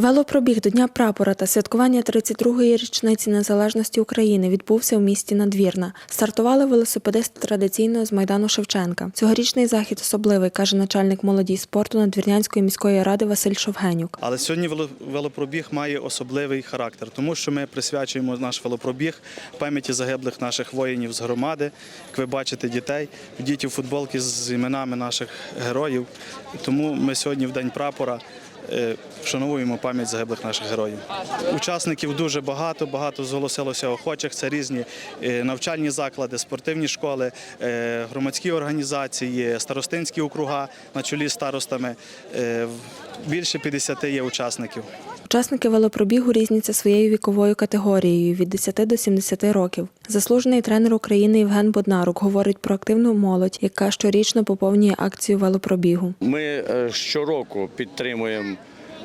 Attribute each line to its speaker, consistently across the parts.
Speaker 1: Велопробіг до Дня прапора та святкування 32-ї річниці незалежності України відбувся у місті Надвірна. Стартували велосипедисти традиційно з майдану Шевченка. Цьогорічний захід особливий, каже начальник молоді спорту Надвірнянської міської ради Василь Шовгенюк.
Speaker 2: Але сьогодні вело- велопробіг має особливий характер, тому що ми присвячуємо наш велопробіг пам'яті загиблих наших воїнів з громади. Як ви бачите, дітей, діти у футболки з іменами наших героїв. Тому ми сьогодні в день прапора. Е, Вшановуємо пам'ять загиблих наших героїв. Учасників дуже багато, багато зголосилося охочих. Це різні е, навчальні заклади, спортивні школи, е, громадські організації, старостинські округа на чолі з старостами. Більше 50 є учасників.
Speaker 1: Учасники велопробігу різняться своєю віковою категорією від 10 до 70 років. Заслужений тренер України Євген Боднарук говорить про активну молодь, яка щорічно поповнює акцію велопробігу.
Speaker 3: Ми е, щороку підтримуємо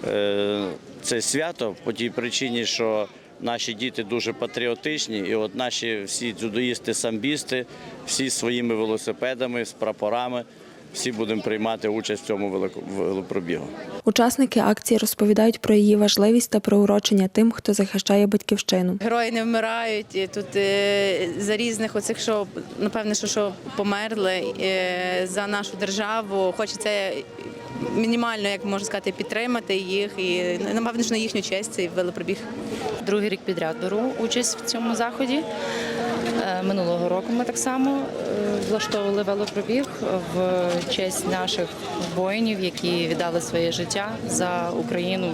Speaker 3: е, це свято по тій причині, що наші діти дуже патріотичні, і от наші всі дзюдоїсти, самбісти, всі своїми велосипедами з прапорами, всі будемо приймати участь в цьому велопробігу.
Speaker 1: Учасники акції розповідають про її важливість та приурочення тим, хто захищає батьківщину.
Speaker 4: Герої не вмирають. І Тут е, за різних оцих, що напевне, що, що померли е, за нашу державу. Хочеться мінімально, як можна сказати, підтримати їх і напевно, що на їхню честь цей велопробіг.
Speaker 5: Другий рік підряд беру участь в цьому заході. Е, Минулого року ми так само е, влаштовували велопробіг в честь наших воїнів, які віддали своє життя за Україну,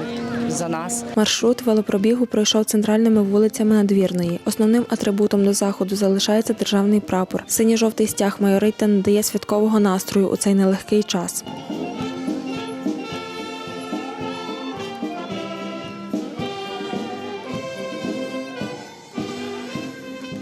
Speaker 5: за нас.
Speaker 1: Маршрут велопробігу пройшов центральними вулицями Надвірної. Основним атрибутом до заходу залишається державний прапор. Синьо-жовтий стяг майорить та надає святкового настрою у цей нелегкий час.